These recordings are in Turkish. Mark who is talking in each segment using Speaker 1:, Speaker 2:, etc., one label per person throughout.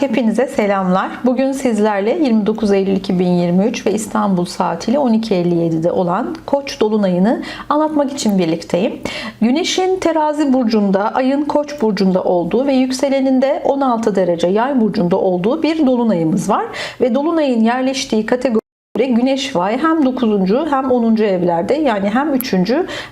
Speaker 1: hepinize selamlar. Bugün sizlerle 29 Eylül 2023 ve İstanbul saatiyle 12.57'de olan Koç dolunayını anlatmak için birlikteyim. Güneşin terazi burcunda, ayın Koç burcunda olduğu ve yükseleninde 16 derece yay burcunda olduğu bir dolunayımız var. Ve dolunayın yerleştiği kategori göre Güneş Vay hem 9. hem 10. evlerde yani hem 3.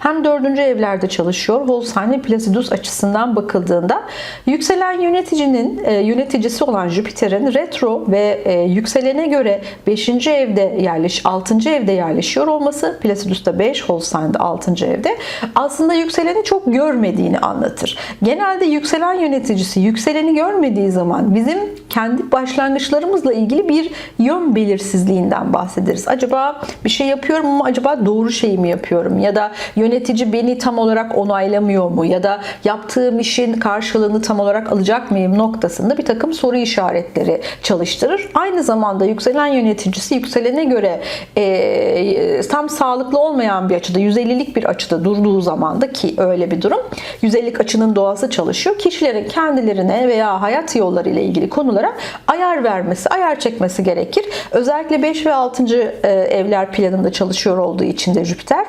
Speaker 1: hem 4. evlerde çalışıyor. Ve Placidus açısından bakıldığında yükselen yöneticinin e, yöneticisi olan Jüpiter'in retro ve e, yükselene göre 5. evde yerleş 6. evde yerleşiyor olması Placidus'ta 5, Holstein'de 6. evde aslında yükseleni çok görmediğini anlatır. Genelde yükselen yöneticisi yükseleni görmediği zaman bizim kendi başlangıçlarımızla ilgili bir yön belirsizliğinden bahsederiz. Acaba bir şey yapıyorum ama acaba doğru şeyi mi yapıyorum? Ya da yönetici beni tam olarak onaylamıyor mu? Ya da yaptığım işin karşılığını tam olarak alacak mıyım noktasında bir takım soru işaretleri çalıştırır. Aynı zamanda yükselen yöneticisi yükselene göre e, tam sağlıklı olmayan bir açıda, 150'lik bir açıda durduğu zaman da ki öyle bir durum. 150'lik açının doğası çalışıyor. Kişilerin kendilerine veya hayat yolları ile ilgili konulara ayar vermesi, ayar çekmesi gerekir. Özellikle 5 ve 6. e, evler planında çalışıyor olduğu için de Jüpiter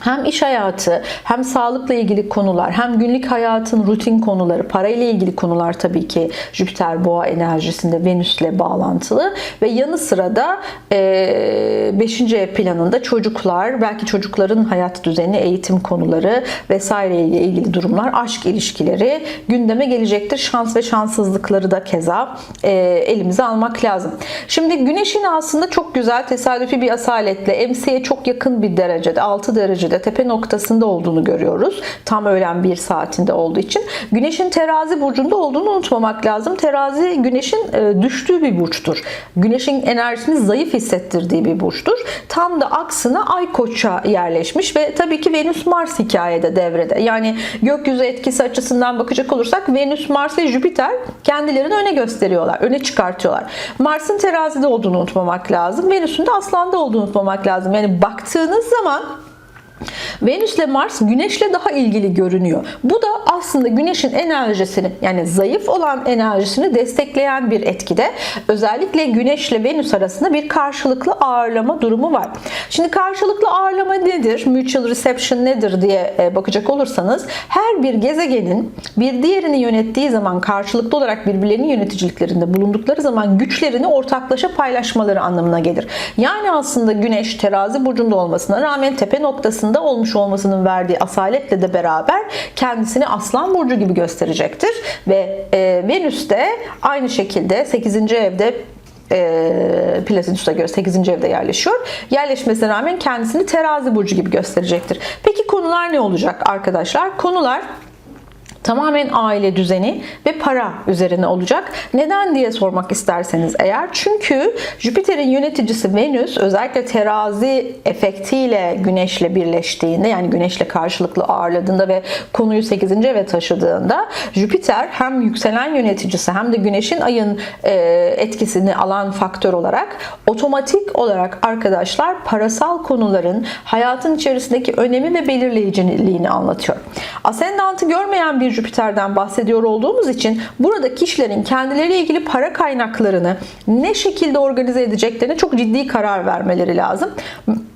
Speaker 1: hem iş hayatı, hem sağlıkla ilgili konular, hem günlük hayatın rutin konuları, parayla ilgili konular tabii ki Jüpiter boğa enerjisinde Venüs'le bağlantılı ve yanı sıra da 5. ev planında çocuklar, belki çocukların hayat düzeni, eğitim konuları vesaire ile ilgili durumlar, aşk ilişkileri gündeme gelecektir. Şans ve şanssızlıkları da keza elimize almak lazım. Şimdi Güneş'in aslında çok güzel tesadüfi bir asaletle MC'ye çok yakın bir derecede, 6 derecede tepe noktasında olduğunu görüyoruz. Tam öğlen bir saatinde olduğu için. Güneşin terazi burcunda olduğunu unutmamak lazım. Terazi güneşin e, düştüğü bir burçtur. Güneşin enerjisini zayıf hissettirdiği bir burçtur. Tam da aksına Ay Koç'a yerleşmiş ve tabii ki Venüs Mars hikayede devrede. Yani gökyüzü etkisi açısından bakacak olursak Venüs, Mars ve Jüpiter kendilerini öne gösteriyorlar, öne çıkartıyorlar. Mars'ın terazide olduğunu unutmamak lazım. Venüs'ün de aslanda olduğunu unutmamak lazım. Yani baktığınız zaman Venüs ile Mars Güneş'le daha ilgili görünüyor. Bu da aslında Güneş'in enerjisini yani zayıf olan enerjisini destekleyen bir etkide. Özellikle Güneş ile Venüs arasında bir karşılıklı ağırlama durumu var. Şimdi karşılıklı ağırlama nedir? Mutual reception nedir diye e, bakacak olursanız her bir gezegenin bir diğerini yönettiği zaman karşılıklı olarak birbirlerinin yöneticiliklerinde bulundukları zaman güçlerini ortaklaşa paylaşmaları anlamına gelir. Yani aslında Güneş terazi burcunda olmasına rağmen tepe noktasında olmuş olmasının verdiği asaletle de beraber kendisini aslan burcu gibi gösterecektir. Ve e, Venüs de aynı şekilde 8. evde e, Placidus'a göre 8. evde yerleşiyor. Yerleşmesine rağmen kendisini terazi burcu gibi gösterecektir. Peki konular ne olacak arkadaşlar? Konular tamamen aile düzeni ve para üzerine olacak. Neden diye sormak isterseniz eğer. Çünkü Jüpiter'in yöneticisi Venüs özellikle terazi efektiyle Güneş'le birleştiğinde yani Güneş'le karşılıklı ağırladığında ve konuyu 8. eve taşıdığında Jüpiter hem yükselen yöneticisi hem de Güneş'in ayın e, etkisini alan faktör olarak otomatik olarak arkadaşlar parasal konuların hayatın içerisindeki önemi ve belirleyiciliğini anlatıyor. Ascendant'ı görmeyen bir Jüpiter'den bahsediyor olduğumuz için burada kişilerin kendileriyle ilgili para kaynaklarını ne şekilde organize edeceklerine çok ciddi karar vermeleri lazım.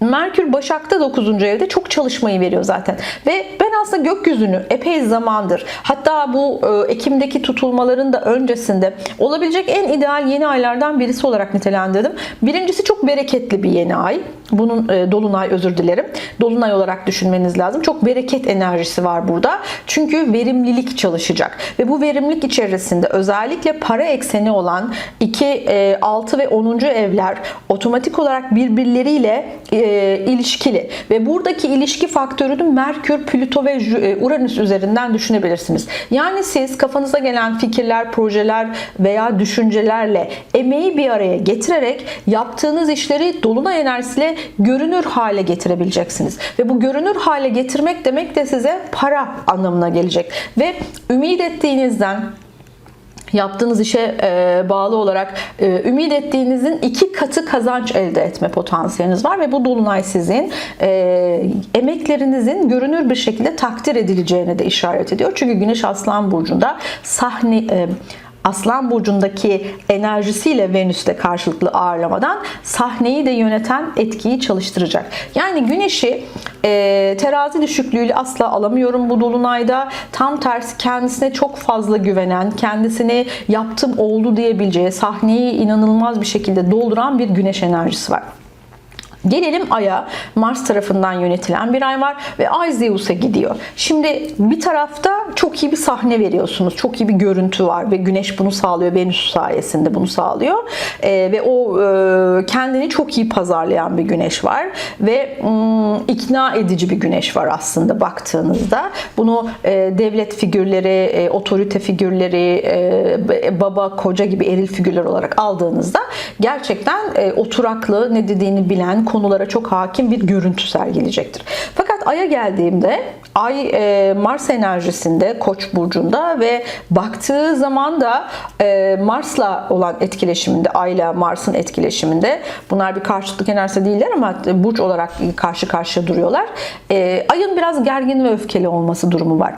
Speaker 1: Merkür Başak'ta 9. evde çok çalışmayı veriyor zaten. Ve ben aslında gökyüzünü epey zamandır hatta bu e, Ekim'deki tutulmaların da öncesinde olabilecek en ideal yeni aylardan birisi olarak nitelendirdim. Birincisi çok bereketli bir yeni ay. Bunun e, dolunay özür dilerim. Dolunay olarak düşünmeniz lazım. Çok bereket enerjisi var burada. Çünkü verimlilik çalışacak. Ve bu verimlilik içerisinde özellikle para ekseni olan 2, 6 ve 10. evler otomatik olarak birbirleriyle e, ilişkili. Ve buradaki ilişki faktörünü Merkür, Plüto ve e, Uranüs üzerinden düşünebilirsiniz. Yani siz kafanıza gelen fikirler, projeler veya düşüncelerle emeği bir araya getirerek yaptığınız işleri dolunay enerjisiyle görünür hale getirebileceksiniz. Ve bu görünür hale getirmek demek de size para anlamına gelecek. Ve ümit ettiğinizden yaptığınız işe e, bağlı olarak e, ümit ettiğinizin iki katı kazanç elde etme potansiyeliniz var ve bu dolunay sizin e, emeklerinizin görünür bir şekilde takdir edileceğine de işaret ediyor. Çünkü Güneş Aslan burcunda sahne Aslan burcundaki enerjisiyle Venüs'te karşılıklı ağırlamadan sahneyi de yöneten etkiyi çalıştıracak. Yani güneşi e, terazi düşüklüğüyle asla alamıyorum bu dolunayda. Tam tersi kendisine çok fazla güvenen, kendisini yaptım oldu diyebileceği, sahneyi inanılmaz bir şekilde dolduran bir güneş enerjisi var. Gelelim Ay'a. Mars tarafından yönetilen bir ay var ve Ay Zeus'a gidiyor. Şimdi bir tarafta çok iyi bir sahne veriyorsunuz. Çok iyi bir görüntü var ve Güneş bunu sağlıyor. Venüs sayesinde bunu sağlıyor. Ee, ve o e, kendini çok iyi pazarlayan bir Güneş var ve mm, ikna edici bir Güneş var aslında baktığınızda. Bunu e, devlet figürleri, e, otorite figürleri, e, baba, koca gibi eril figürler olarak aldığınızda gerçekten e, oturaklı, ne dediğini bilen, konulara çok hakim bir görüntü sergileyecektir. Fakat Ay'a geldiğimde Ay e, Mars enerjisinde Koç burcunda ve baktığı zaman da e, Mars'la olan etkileşiminde, Ay'la Mars'ın etkileşiminde bunlar bir karşıtlık enerjisi değiller ama burç olarak karşı karşıya duruyorlar. E, Ay'ın biraz gergin ve öfkeli olması durumu var.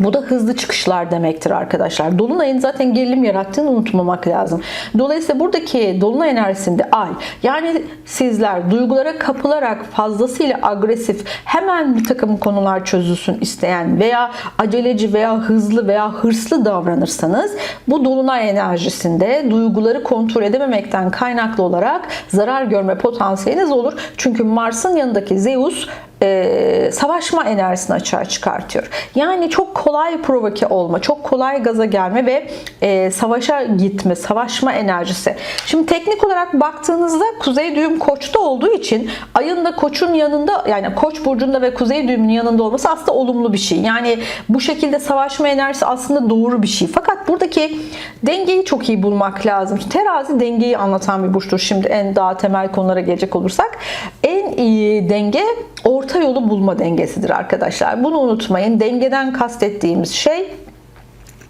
Speaker 1: Bu da hızlı çıkışlar demektir arkadaşlar. Dolunayın zaten gerilim yarattığını unutmamak lazım. Dolayısıyla buradaki dolunay enerjisinde ay yani sizler duygulara kapılarak fazlasıyla agresif hemen bir takım konular çözülsün isteyen veya aceleci veya hızlı veya hırslı davranırsanız bu dolunay enerjisinde duyguları kontrol edememekten kaynaklı olarak zarar görme potansiyeliniz olur. Çünkü Mars'ın yanındaki Zeus e, savaşma enerjisini açığa çıkartıyor. Yani çok kolay provoke olma, çok kolay gaza gelme ve e, savaşa gitme, savaşma enerjisi. Şimdi teknik olarak baktığınızda kuzey düğüm koçta olduğu için ayın da koçun yanında yani koç burcunda ve kuzey düğümün yanında olması aslında olumlu bir şey. Yani bu şekilde savaşma enerjisi aslında doğru bir şey. Fakat buradaki dengeyi çok iyi bulmak lazım. Terazi dengeyi anlatan bir burçtur. Şimdi en daha temel konulara gelecek olursak en iyi denge orta yolu bulma dengesidir arkadaşlar. Bunu unutmayın. Dengeden kastettiğimiz şey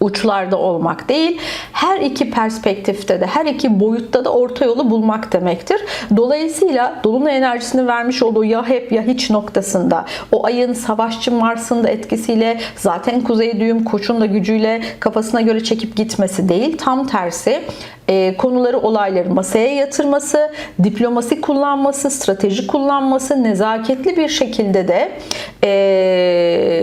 Speaker 1: uçlarda olmak değil, her iki perspektifte de, her iki boyutta da orta yolu bulmak demektir. Dolayısıyla dolunay enerjisini vermiş olduğu ya hep ya hiç noktasında o ayın savaşçı Mars'ın da etkisiyle zaten kuzey düğüm koçun da gücüyle kafasına göre çekip gitmesi değil, tam tersi e, konuları, olayları masaya yatırması, diplomasi kullanması, strateji kullanması, nezaketli bir şekilde de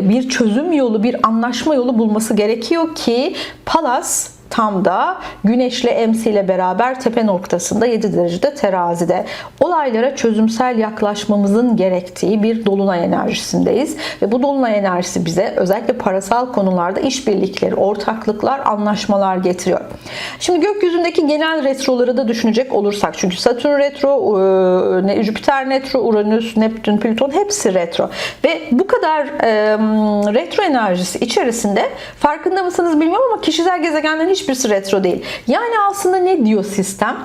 Speaker 1: bir çözüm yolu, bir anlaşma yolu bulması gerekiyor ki Palas tam da Güneşle Emsi ile beraber tepe noktasında 7 derecede terazide. Olaylara çözümsel yaklaşmamızın gerektiği bir dolunay enerjisindeyiz. Ve bu dolunay enerjisi bize özellikle parasal konularda işbirlikleri, ortaklıklar, anlaşmalar getiriyor. Şimdi gökyüzündeki genel retroları da düşünecek olursak. Çünkü Satürn retro, e, Jüpiter retro, Uranüs, Neptün, Plüton hepsi retro. Ve bu kadar e, retro enerjisi içerisinde farkında mısınız bilmiyorum ama kişisel gezegenlerin hiç hiçbirisi retro değil. Yani aslında ne diyor sistem?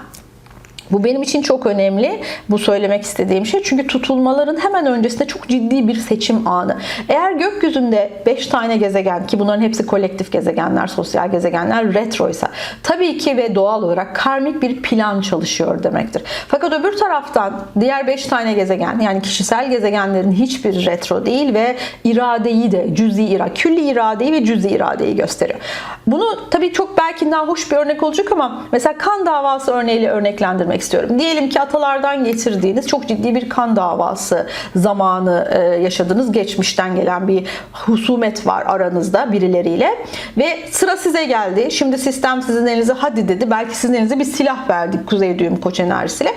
Speaker 1: Bu benim için çok önemli. Bu söylemek istediğim şey. Çünkü tutulmaların hemen öncesinde çok ciddi bir seçim anı. Eğer gökyüzünde 5 tane gezegen ki bunların hepsi kolektif gezegenler, sosyal gezegenler retroysa tabii ki ve doğal olarak karmik bir plan çalışıyor demektir. Fakat öbür taraftan diğer 5 tane gezegen yani kişisel gezegenlerin hiçbir retro değil ve iradeyi de cüzi irade, külli iradeyi ve cüzi iradeyi gösteriyor. Bunu tabii çok belki hoş bir örnek olacak ama mesela kan davası örneğiyle örneklendirmek istiyorum. Diyelim ki atalardan getirdiğiniz çok ciddi bir kan davası zamanı e, yaşadığınız geçmişten gelen bir husumet var aranızda birileriyle ve sıra size geldi. Şimdi sistem sizin elinize hadi dedi. Belki sizin elinize bir silah verdik kuzey düğüm koç enerjisiyle.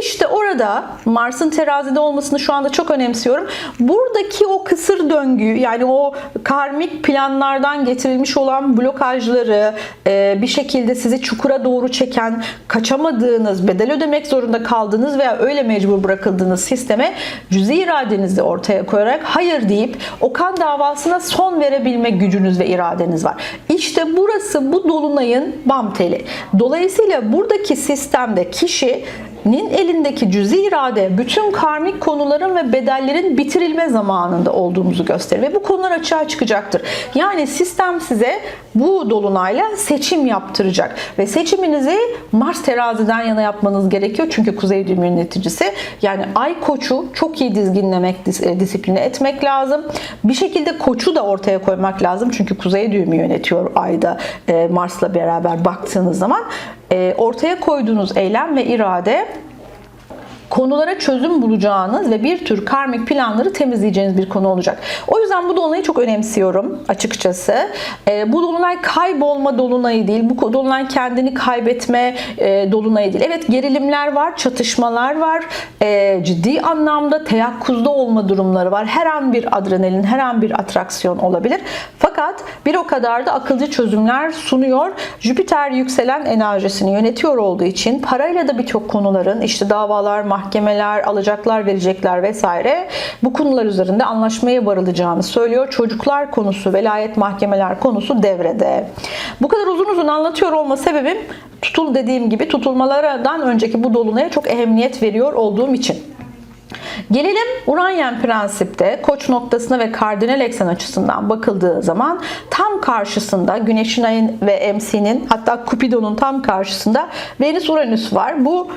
Speaker 1: İşte orada Mars'ın terazide olmasını şu anda çok önemsiyorum. Buradaki o kısır döngüyü yani o karmik planlardan getirilmiş olan blokajları e, bir şekilde sizi çukura doğru çeken kaçamadığınız bedel bedel ödemek zorunda kaldığınız veya öyle mecbur bırakıldığınız sisteme cüzi iradenizi ortaya koyarak hayır deyip o kan davasına son verebilme gücünüz ve iradeniz var. İşte burası bu dolunayın bam teli. Dolayısıyla buradaki sistemde kişi nin elindeki cüzi irade bütün karmik konuların ve bedellerin bitirilme zamanında olduğumuzu gösterir ve bu konular açığa çıkacaktır. Yani sistem size bu dolunayla seçim yaptıracak ve seçiminizi Mars teraziden yana yapmanız gerekiyor çünkü kuzey düğümü yöneticisi yani ay koçu çok iyi dizginlemek, e, disipline etmek lazım. Bir şekilde koçu da ortaya koymak lazım çünkü kuzey düğümü yönetiyor ayda e, Mars'la beraber baktığınız zaman ortaya koyduğunuz eylem ve irade konulara çözüm bulacağınız ve bir tür karmik planları temizleyeceğiniz bir konu olacak. O yüzden bu dolunayı çok önemsiyorum açıkçası. Ee, bu dolunay kaybolma dolunayı değil. Bu dolunay kendini kaybetme e, dolunayı değil. Evet gerilimler var, çatışmalar var. E, ciddi anlamda teyakkuzda olma durumları var. Her an bir adrenalin, her an bir atraksiyon olabilir. Fakat bir o kadar da akılcı çözümler sunuyor. Jüpiter yükselen enerjisini yönetiyor olduğu için parayla da birçok konuların işte davalar, mahkemeler, alacaklar, verecekler vesaire bu konular üzerinde anlaşmaya varılacağını söylüyor. Çocuklar konusu, velayet mahkemeler konusu devrede. Bu kadar uzun uzun anlatıyor olma sebebim tutul dediğim gibi tutulmalardan önceki bu dolunaya çok ehemmiyet veriyor olduğum için. Gelelim Uranyen prensipte koç noktasına ve kardinal eksen açısından bakıldığı zaman tam karşısında Güneş'in ayın ve MC'nin hatta Cupidon'un tam karşısında Venüs Uranüs var. Bu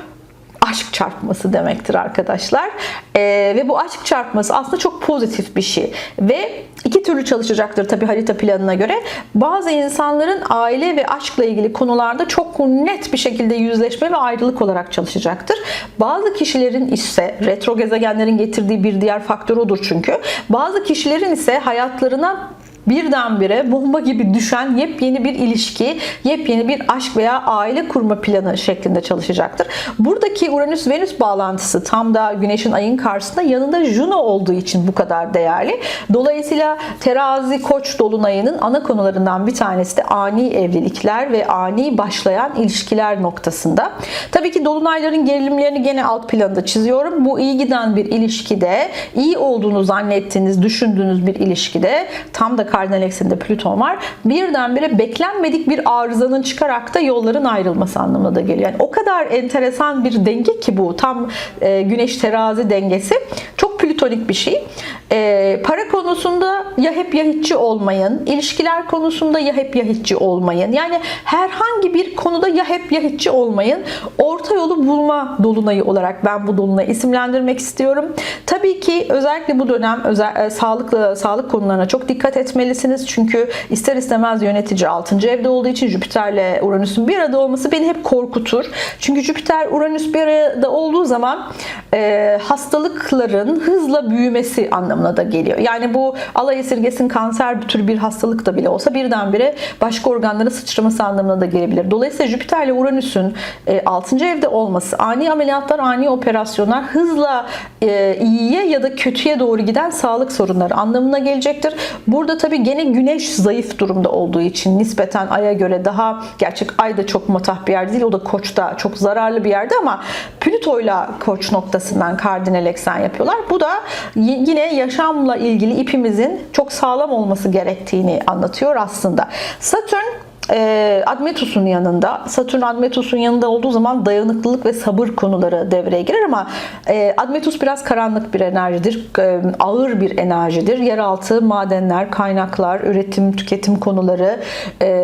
Speaker 1: aşk çarpması demektir arkadaşlar. Ee, ve bu aşk çarpması aslında çok pozitif bir şey. Ve iki türlü çalışacaktır tabii harita planına göre. Bazı insanların aile ve aşkla ilgili konularda çok net bir şekilde yüzleşme ve ayrılık olarak çalışacaktır. Bazı kişilerin ise retro gezegenlerin getirdiği bir diğer faktör odur çünkü. Bazı kişilerin ise hayatlarına birdenbire bomba gibi düşen yepyeni bir ilişki, yepyeni bir aşk veya aile kurma planı şeklinde çalışacaktır. Buradaki Uranüs-Venüs bağlantısı tam da Güneş'in ayın karşısında yanında Juno olduğu için bu kadar değerli. Dolayısıyla terazi koç dolunayının ana konularından bir tanesi de ani evlilikler ve ani başlayan ilişkiler noktasında. Tabii ki dolunayların gerilimlerini gene alt planda çiziyorum. Bu iyi giden bir ilişkide, iyi olduğunu zannettiğiniz, düşündüğünüz bir ilişkide tam da kardinal ekseninde Plüton var. Birdenbire beklenmedik bir arızanın çıkarak da yolların ayrılması anlamına da geliyor. Yani o kadar enteresan bir denge ki bu. Tam e, güneş terazi dengesi. Çok plütonik bir şey. E, para konusunda ya hep ya hiççi olmayın. İlişkiler konusunda ya hep ya hiççi olmayın. Yani herhangi bir konuda ya hep ya hiççi olmayın. Orta yolu bulma dolunayı olarak ben bu dolunayı isimlendirmek istiyorum. Tabii ki özellikle bu dönem özel, e, sağlıklı sağlık konularına çok dikkat etmelisiniz. Çünkü ister istemez yönetici 6. evde olduğu için Jüpiter'le Uranüs'ün bir arada olması beni hep korkutur. Çünkü Jüpiter Uranüs bir arada olduğu zaman e, hastalıkların hızla büyümesi anlamına da geliyor. Yani bu alay esirgesin kanser bir tür bir hastalık da bile olsa birdenbire başka organlara sıçraması anlamına da gelebilir. Dolayısıyla Jüpiter ile Uranüs'ün e, 6. evde olması, ani ameliyatlar, ani operasyonlar hızla e, iyiye ya da kötüye doğru giden sağlık sorunları anlamına gelecektir. Burada tabii gene güneş zayıf durumda olduğu için nispeten aya göre daha gerçek ay da çok matah bir yer değil. O da koçta çok zararlı bir yerde ama Plüto'yla koç noktasından kardinal eksen yapıyorlar. Bu da y- yine yaşamla ilgili ipimizin çok sağlam olması gerektiğini anlatıyor aslında. Satürn e, Admetus'un yanında, Satürn Admetus'un yanında olduğu zaman dayanıklılık ve sabır konuları devreye girer ama e, Admetus biraz karanlık bir enerjidir, e, ağır bir enerjidir. Yeraltı, madenler, kaynaklar, üretim, tüketim konuları,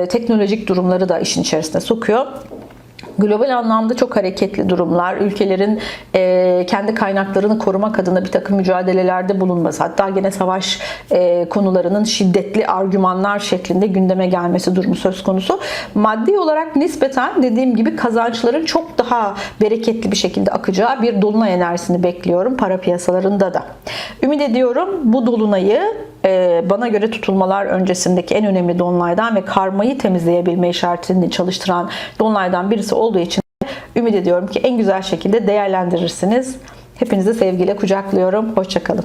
Speaker 1: teknolojik durumları da işin içerisine sokuyor global anlamda çok hareketli durumlar, ülkelerin e, kendi kaynaklarını korumak adına bir takım mücadelelerde bulunması, hatta gene savaş e, konularının şiddetli argümanlar şeklinde gündeme gelmesi durumu söz konusu. Maddi olarak nispeten dediğim gibi kazançların çok daha bereketli bir şekilde akacağı bir dolunay enerjisini bekliyorum para piyasalarında da. Ümit ediyorum bu dolunayı bana göre tutulmalar öncesindeki en önemli dolunaydan ve karmayı temizleyebilme işaretini çalıştıran dolunaydan birisi olduğu için ümit ediyorum ki en güzel şekilde değerlendirirsiniz. Hepinizi sevgiyle kucaklıyorum. Hoşçakalın.